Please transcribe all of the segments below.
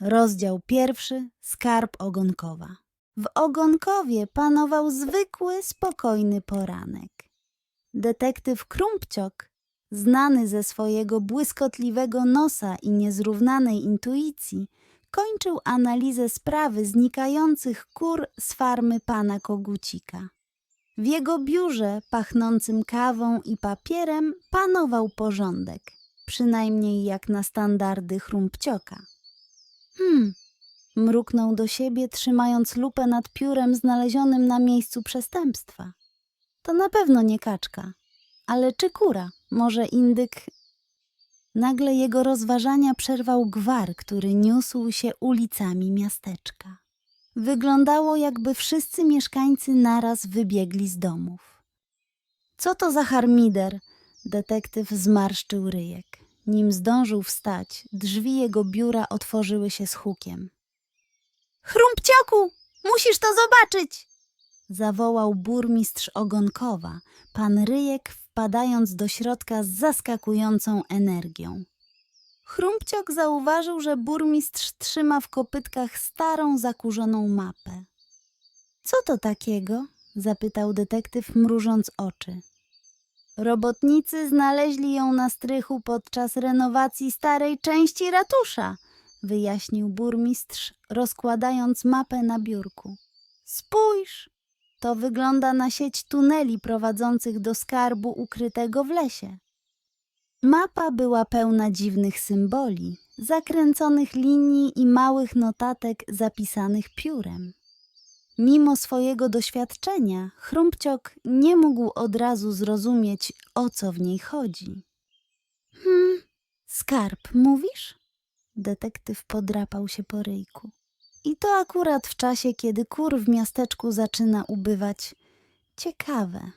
Rozdział pierwszy. Skarb ogonkowa. W ogonkowie panował zwykły, spokojny poranek. Detektyw Krumpciok, znany ze swojego błyskotliwego nosa i niezrównanej intuicji, kończył analizę sprawy znikających kur z farmy pana Kogucika. W jego biurze, pachnącym kawą i papierem, panował porządek, przynajmniej jak na standardy Chrumpcioka. Hmm, mruknął do siebie, trzymając lupę nad piórem znalezionym na miejscu przestępstwa. To na pewno nie kaczka, ale czy kura? Może indyk? Nagle jego rozważania przerwał gwar, który niósł się ulicami miasteczka. Wyglądało, jakby wszyscy mieszkańcy naraz wybiegli z domów. Co to za harmider? Detektyw zmarszczył ryjek. Nim zdążył wstać, drzwi jego biura otworzyły się z hukiem. Chrumpcioku, musisz to zobaczyć! Zawołał burmistrz Ogonkowa, pan Ryjek wpadając do środka z zaskakującą energią. Chrumpciok zauważył, że burmistrz trzyma w kopytkach starą, zakurzoną mapę. Co to takiego? zapytał detektyw, mrużąc oczy. Robotnicy znaleźli ją na strychu podczas renowacji starej części ratusza, wyjaśnił burmistrz, rozkładając mapę na biurku. Spójrz, to wygląda na sieć tuneli prowadzących do skarbu ukrytego w lesie. Mapa była pełna dziwnych symboli, zakręconych linii i małych notatek zapisanych piórem. Mimo swojego doświadczenia, Chrumpciok nie mógł od razu zrozumieć, o co w niej chodzi. Hmm, skarb, mówisz? Detektyw podrapał się po ryjku. I to akurat w czasie, kiedy kur w miasteczku zaczyna ubywać. Ciekawe.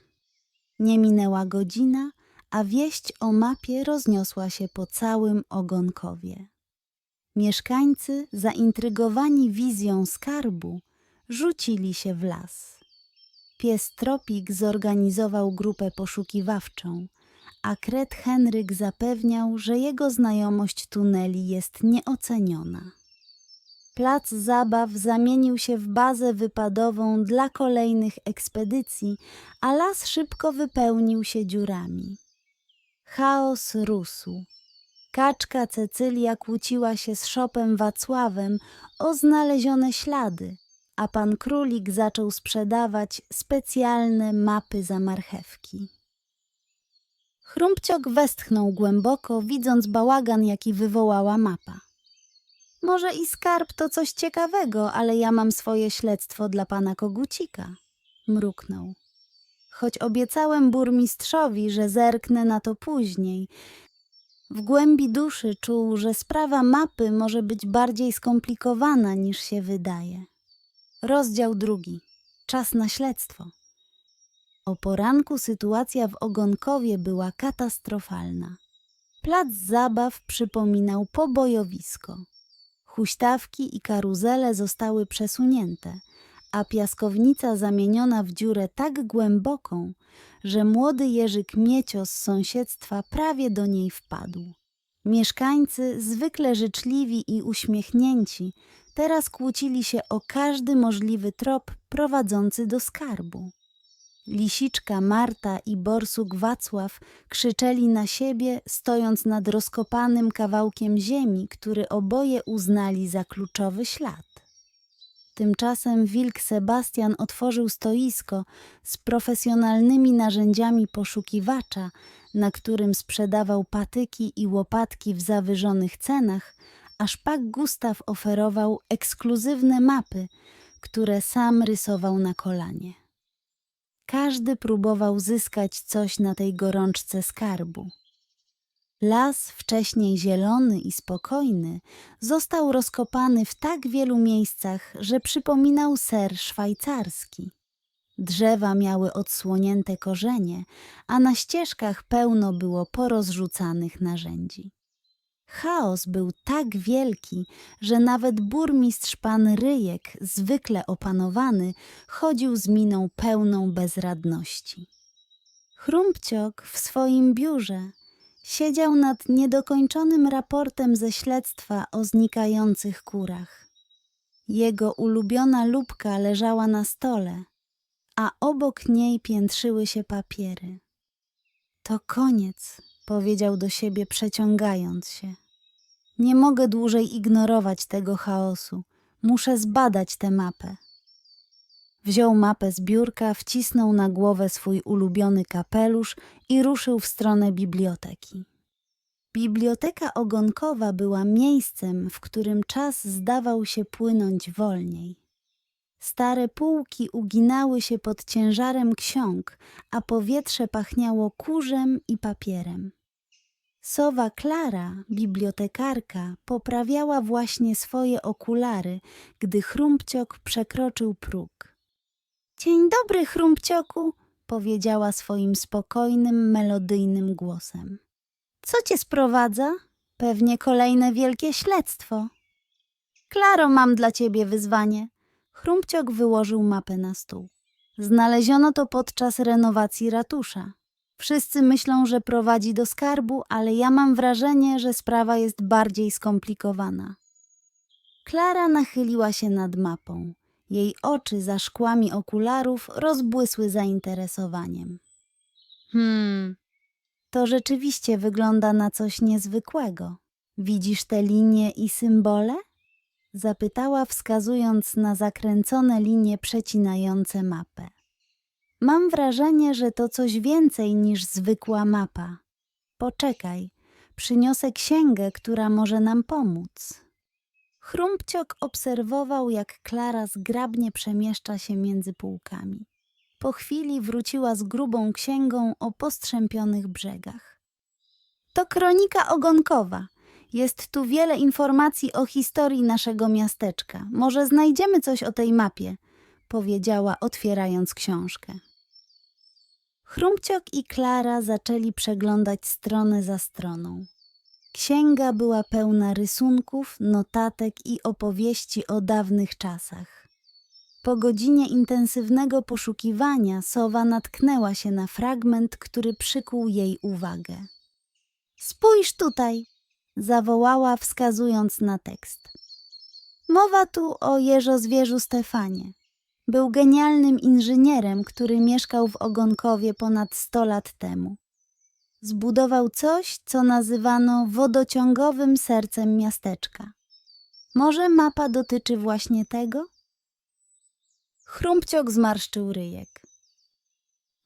Nie minęła godzina, a wieść o mapie rozniosła się po całym ogonkowie. Mieszkańcy, zaintrygowani wizją skarbu, rzucili się w las. Pies Tropik zorganizował grupę poszukiwawczą, a Kret Henryk zapewniał, że jego znajomość tuneli jest nieoceniona. Plac zabaw zamienił się w bazę wypadową dla kolejnych ekspedycji, a las szybko wypełnił się dziurami. Chaos rósł. Kaczka Cecylia kłóciła się z szopem Wacławem o znalezione ślady, a pan królik zaczął sprzedawać specjalne mapy za marchewki. Chrumpciok westchnął głęboko, widząc bałagan, jaki wywołała mapa. Może i skarb to coś ciekawego, ale ja mam swoje śledztwo dla pana Kogucika. Mruknął. Choć obiecałem burmistrzowi, że zerknę na to później, w głębi duszy czuł, że sprawa mapy może być bardziej skomplikowana niż się wydaje. Rozdział drugi. Czas na śledztwo. O poranku sytuacja w Ogonkowie była katastrofalna. Plac zabaw przypominał pobojowisko. Huśtawki i karuzele zostały przesunięte, a piaskownica zamieniona w dziurę tak głęboką, że młody Jerzyk Miecio z sąsiedztwa prawie do niej wpadł. Mieszkańcy, zwykle życzliwi i uśmiechnięci, teraz kłócili się o każdy możliwy trop prowadzący do skarbu. Lisiczka Marta i borsuk Wacław krzyczeli na siebie, stojąc nad rozkopanym kawałkiem ziemi, który oboje uznali za kluczowy ślad. Tymczasem wilk Sebastian otworzył stoisko z profesjonalnymi narzędziami poszukiwacza, na którym sprzedawał patyki i łopatki w zawyżonych cenach, a szpak Gustaw oferował ekskluzywne mapy, które sam rysował na kolanie. Każdy próbował zyskać coś na tej gorączce skarbu. Las, wcześniej zielony i spokojny, został rozkopany w tak wielu miejscach, że przypominał ser szwajcarski. Drzewa miały odsłonięte korzenie, a na ścieżkach pełno było porozrzucanych narzędzi. Chaos był tak wielki, że nawet burmistrz pan Ryjek, zwykle opanowany, chodził z miną pełną bezradności. Chrumpciok w swoim biurze Siedział nad niedokończonym raportem ze śledztwa o znikających kurach. Jego ulubiona lubka leżała na stole, a obok niej piętrzyły się papiery. To koniec, powiedział do siebie, przeciągając się. Nie mogę dłużej ignorować tego chaosu. Muszę zbadać tę mapę. Wziął mapę z biurka, wcisnął na głowę swój ulubiony kapelusz i ruszył w stronę biblioteki. Biblioteka ogonkowa była miejscem, w którym czas zdawał się płynąć wolniej. Stare półki uginały się pod ciężarem ksiąg, a powietrze pachniało kurzem i papierem. Sowa Klara, bibliotekarka, poprawiała właśnie swoje okulary, gdy Chrumpciok przekroczył próg. Dzień dobry, Chrumpcioku, powiedziała swoim spokojnym, melodyjnym głosem. Co cię sprowadza? Pewnie kolejne wielkie śledztwo. Klaro, mam dla ciebie wyzwanie. Chrumpciok wyłożył mapę na stół. Znaleziono to podczas renowacji ratusza. Wszyscy myślą, że prowadzi do skarbu, ale ja mam wrażenie, że sprawa jest bardziej skomplikowana. Klara nachyliła się nad mapą. Jej oczy za szkłami okularów rozbłysły zainteresowaniem. Hmm, to rzeczywiście wygląda na coś niezwykłego. Widzisz te linie i symbole? Zapytała, wskazując na zakręcone linie przecinające mapę. Mam wrażenie, że to coś więcej niż zwykła mapa. Poczekaj, przyniosę księgę, która może nam pomóc. Chrumpciok obserwował, jak Klara zgrabnie przemieszcza się między półkami. Po chwili wróciła z grubą księgą o postrzępionych brzegach. To kronika ogonkowa. Jest tu wiele informacji o historii naszego miasteczka. Może znajdziemy coś o tej mapie, powiedziała, otwierając książkę. Chrumpciok i Klara zaczęli przeglądać stronę za stroną. Księga była pełna rysunków, notatek i opowieści o dawnych czasach. Po godzinie intensywnego poszukiwania sowa natknęła się na fragment, który przykuł jej uwagę. Spójrz tutaj, zawołała, wskazując na tekst. Mowa tu o jeżozwierzu Stefanie. Był genialnym inżynierem, który mieszkał w Ogonkowie ponad 100 lat temu. Zbudował coś, co nazywano wodociągowym sercem miasteczka. Może mapa dotyczy właśnie tego? Chrumpciok zmarszczył ryjek.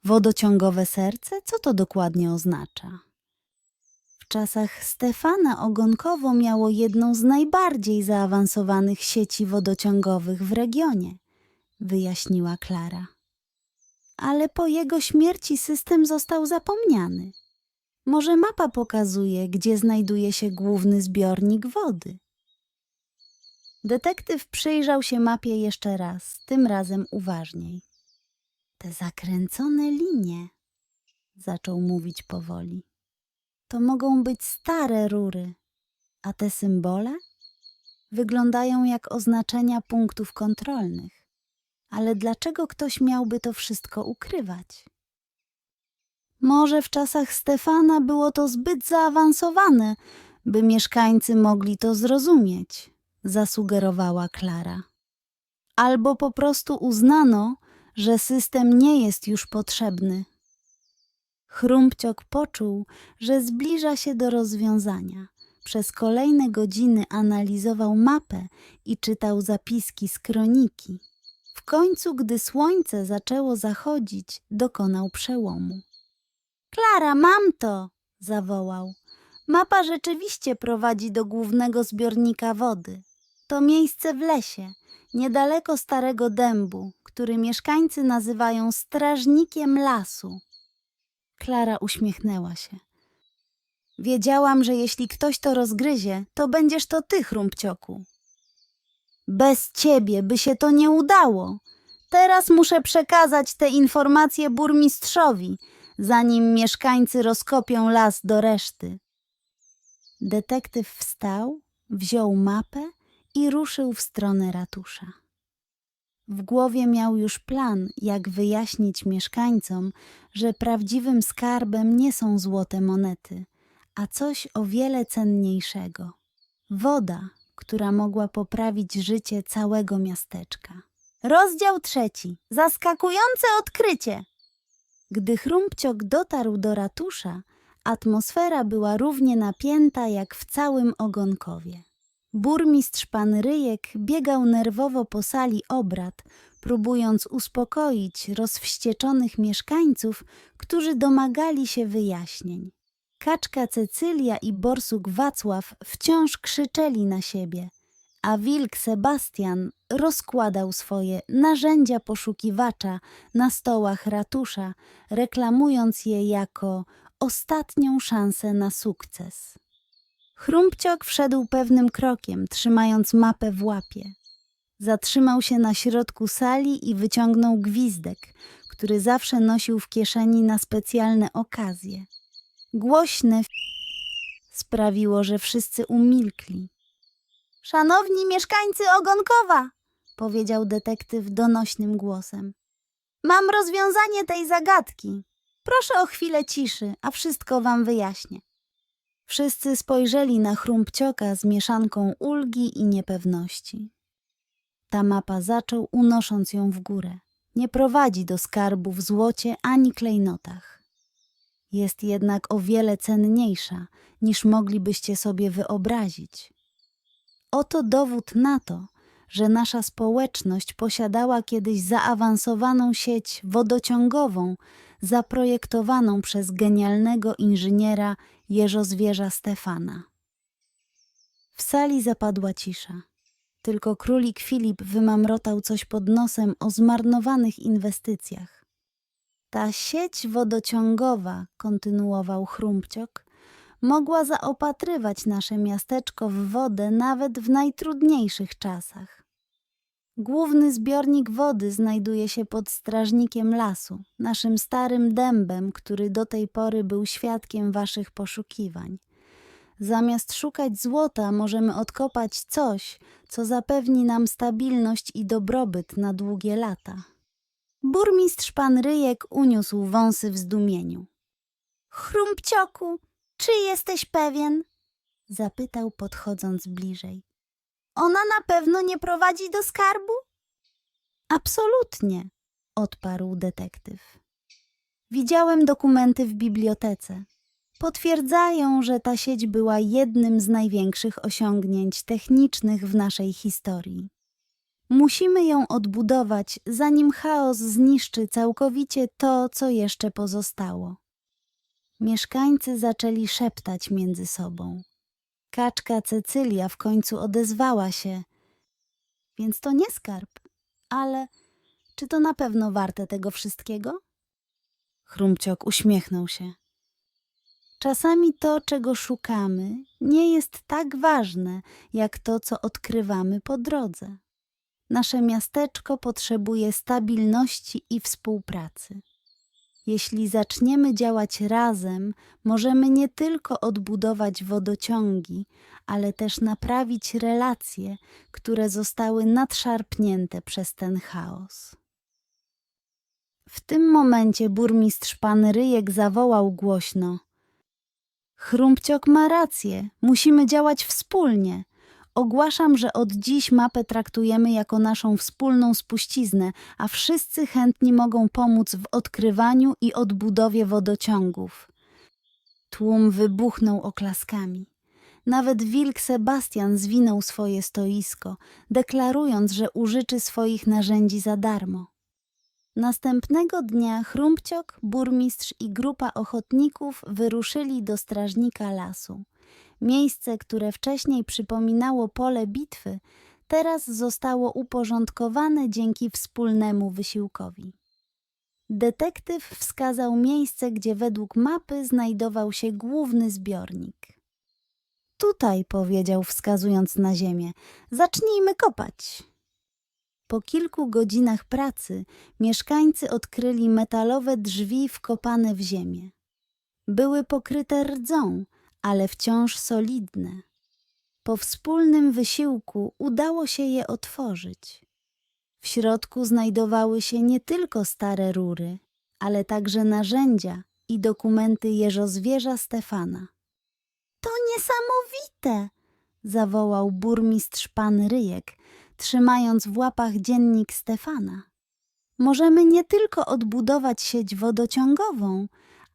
Wodociągowe serce? Co to dokładnie oznacza? W czasach Stefana Ogonkowo miało jedną z najbardziej zaawansowanych sieci wodociągowych w regionie, wyjaśniła Klara. Ale po jego śmierci system został zapomniany. Może mapa pokazuje, gdzie znajduje się główny zbiornik wody. Detektyw przyjrzał się mapie jeszcze raz, tym razem uważniej. Te zakręcone linie, zaczął mówić powoli. To mogą być stare rury, a te symbole wyglądają jak oznaczenia punktów kontrolnych. Ale dlaczego ktoś miałby to wszystko ukrywać? Może w czasach Stefana było to zbyt zaawansowane, by mieszkańcy mogli to zrozumieć, zasugerowała Klara. Albo po prostu uznano, że system nie jest już potrzebny. Chrumpciok poczuł, że zbliża się do rozwiązania. Przez kolejne godziny analizował mapę i czytał zapiski z kroniki. W końcu, gdy słońce zaczęło zachodzić, dokonał przełomu. Klara, mam to! zawołał. Mapa rzeczywiście prowadzi do głównego zbiornika wody. To miejsce w lesie, niedaleko starego dębu, który mieszkańcy nazywają strażnikiem lasu. Klara uśmiechnęła się. Wiedziałam, że jeśli ktoś to rozgryzie, to będziesz to ty, chrumpcioku. Bez ciebie by się to nie udało. Teraz muszę przekazać te informacje burmistrzowi, zanim mieszkańcy rozkopią las do reszty. Detektyw wstał, wziął mapę i ruszył w stronę ratusza. W głowie miał już plan, jak wyjaśnić mieszkańcom, że prawdziwym skarbem nie są złote monety, a coś o wiele cenniejszego woda, która mogła poprawić życie całego miasteczka. Rozdział trzeci. Zaskakujące odkrycie. Gdy Chrumpciok dotarł do ratusza, atmosfera była równie napięta jak w całym Ogonkowie. Burmistrz pan Ryjek biegał nerwowo po sali obrad, próbując uspokoić rozwścieczonych mieszkańców, którzy domagali się wyjaśnień. Kaczka Cecylia i borsuk Wacław wciąż krzyczeli na siebie, a wilk Sebastian rozkładał swoje narzędzia poszukiwacza na stołach ratusza, reklamując je jako ostatnią szansę na sukces. Chrumpciok wszedł pewnym krokiem, trzymając mapę w łapie. Zatrzymał się na środku sali i wyciągnął gwizdek, który zawsze nosił w kieszeni na specjalne okazje. Głośne sprawiło, że wszyscy umilkli. Szanowni mieszkańcy Ogonkowa, powiedział detektyw donośnym głosem. Mam rozwiązanie tej zagadki. Proszę o chwilę ciszy, a wszystko wam wyjaśnię. Wszyscy spojrzeli na chrumpcioka z mieszanką ulgi i niepewności. Ta mapa zaczął, unosząc ją w górę. Nie prowadzi do skarbu w złocie ani klejnotach. Jest jednak o wiele cenniejsza, niż moglibyście sobie wyobrazić. Oto dowód na to, że nasza społeczność posiadała kiedyś zaawansowaną sieć wodociągową, zaprojektowaną przez genialnego inżyniera jeżozwierza Stefana. W sali zapadła cisza. Tylko królik Filip wymamrotał coś pod nosem o zmarnowanych inwestycjach. Ta sieć wodociągowa, kontynuował Chrumpciok, mogła zaopatrywać nasze miasteczko w wodę nawet w najtrudniejszych czasach. Główny zbiornik wody znajduje się pod strażnikiem lasu, naszym starym dębem, który do tej pory był świadkiem waszych poszukiwań. Zamiast szukać złota, możemy odkopać coś, co zapewni nam stabilność i dobrobyt na długie lata. Burmistrz pan Ryjek uniósł wąsy w zdumieniu. Chrumpcioku, czy jesteś pewien? Zapytał, podchodząc bliżej. Ona na pewno nie prowadzi do skarbu? Absolutnie, odparł detektyw. Widziałem dokumenty w bibliotece. Potwierdzają, że ta sieć była jednym z największych osiągnięć technicznych w naszej historii. Musimy ją odbudować, zanim chaos zniszczy całkowicie to, co jeszcze pozostało. Mieszkańcy zaczęli szeptać między sobą. Kaczka Cecylia w końcu odezwała się. Więc to nie skarb, ale czy to na pewno warte tego wszystkiego? Chrumciok uśmiechnął się. Czasami to, czego szukamy, nie jest tak ważne, jak to, co odkrywamy po drodze. Nasze miasteczko potrzebuje stabilności i współpracy. Jeśli zaczniemy działać razem, możemy nie tylko odbudować wodociągi, ale też naprawić relacje, które zostały nadszarpnięte przez ten chaos. W tym momencie burmistrz pan Ryjek zawołał głośno: Chrumpciok ma rację, musimy działać wspólnie. Ogłaszam, że od dziś mapę traktujemy jako naszą wspólną spuściznę, a wszyscy chętni mogą pomóc w odkrywaniu i odbudowie wodociągów. Tłum wybuchnął oklaskami. Nawet wilk Sebastian zwinął swoje stoisko, deklarując, że użyczy swoich narzędzi za darmo. Następnego dnia Chrumpciok, burmistrz i grupa ochotników wyruszyli do strażnika lasu. Miejsce, które wcześniej przypominało pole bitwy, teraz zostało uporządkowane dzięki wspólnemu wysiłkowi. Detektyw wskazał miejsce, gdzie według mapy znajdował się główny zbiornik. Tutaj, powiedział, wskazując na ziemię, zacznijmy kopać. Po kilku godzinach pracy mieszkańcy odkryli metalowe drzwi wkopane w ziemię. Były pokryte rdzą, ale wciąż solidne. Po wspólnym wysiłku udało się je otworzyć. W środku znajdowały się nie tylko stare rury, ale także narzędzia i dokumenty jeżozwierza Stefana. niesamowite! zawołał burmistrz pan Ryjek, trzymając w łapach dziennik Stefana. Możemy nie tylko odbudować sieć wodociągową,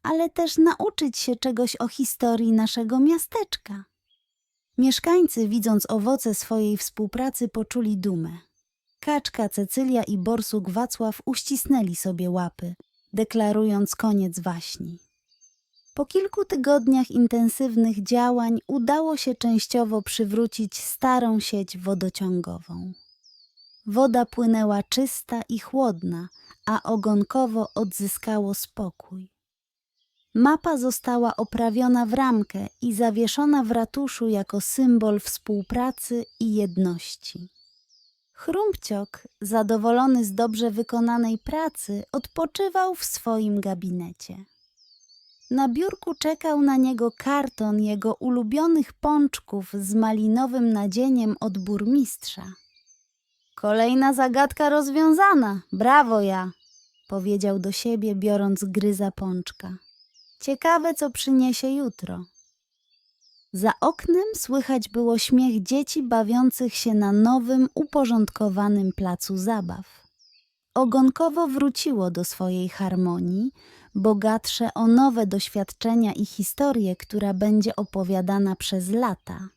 ale też nauczyć się czegoś o historii naszego miasteczka. Mieszkańcy, widząc owoce swojej współpracy, poczuli dumę. Kaczka Cecylia i borsuk Wacław uścisnęli sobie łapy, deklarując koniec waśni. Po kilku tygodniach intensywnych działań udało się częściowo przywrócić starą sieć wodociągową. Woda płynęła czysta i chłodna, a ogonkowo odzyskało spokój. Mapa została oprawiona w ramkę i zawieszona w ratuszu jako symbol współpracy i jedności. Chrumpciok, zadowolony z dobrze wykonanej pracy, odpoczywał w swoim gabinecie. Na biurku czekał na niego karton jego ulubionych pączków z malinowym nadzieniem od burmistrza. Kolejna zagadka rozwiązana. Brawo ja, powiedział do siebie, biorąc gryza pączka. Ciekawe, co przyniesie jutro. Za oknem słychać było śmiech dzieci bawiących się na nowym, uporządkowanym placu zabaw. Ogonkowo wróciło do swojej harmonii, bogatsze o nowe doświadczenia i historię, która będzie opowiadana przez lata.